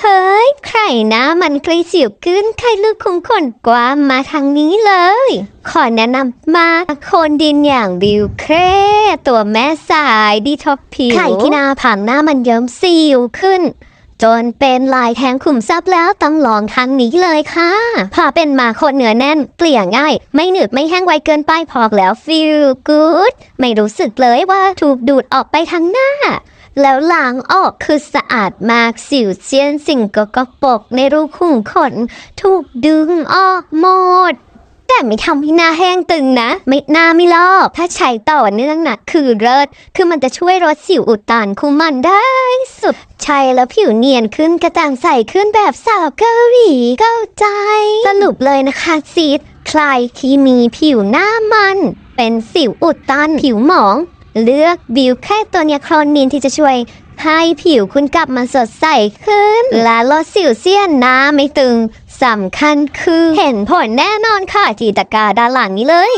เฮ้ย ใครนะมันใครสิวขึ้นใครลูกคงขนกว่ามาทางนี้เลย ขอแนะนำมาโคนดินอย่างบิวเครตัวแม่สายดีท็อปผิวไข่ที่หน้าผังหน้ามันเยิ้มสิวขึ้นจนเป็นลายแทงขุมทรัพย์แล้วต้องลองครั้งนี้เลยค่ะพอเป็นมาโคนเนื้อแน่น เกลี่ยง่าย ไม่หนืดไม่แห้งไวเกินไปพอแล้วฟีลกู๊ดไม่รู้สึกเลยว่าถูกดูดออกไปทางหน้า แล้วล้างออกคือสะอาดมากสิวเซียนสิ่งกกปกในรูขุมขน ถูกดึงออกหมด แต่ไม่ทำให้หน้าแห้งตึงนะ ไม่หน้าไม่ลอก ถ้าใช้ต่อเนื่องนะคือเลิศคือมันจะช่วยลดสิวอุดตันคุมมันได้สุดใช้แล้วผิวเนียนขึ้นกระจ่างใสขึ้นแบบสาวเกาหลีเก้าใจ สรุปเลยนะคะซีดใครที่มีผิวหน้ามัน เป็นสิวอุดตันผิวหมอง เลือกบิวแค่ตัวเนี้ยครนินที่จะช่วยให้ผิวคุณกลับมาสดใสขึ้น และลดสิวเซียนหน้าไม่ตึงสำคัญคือเห็นผลแน่นอนค่ะที่ตะกร้าด้านหลังนี้เลย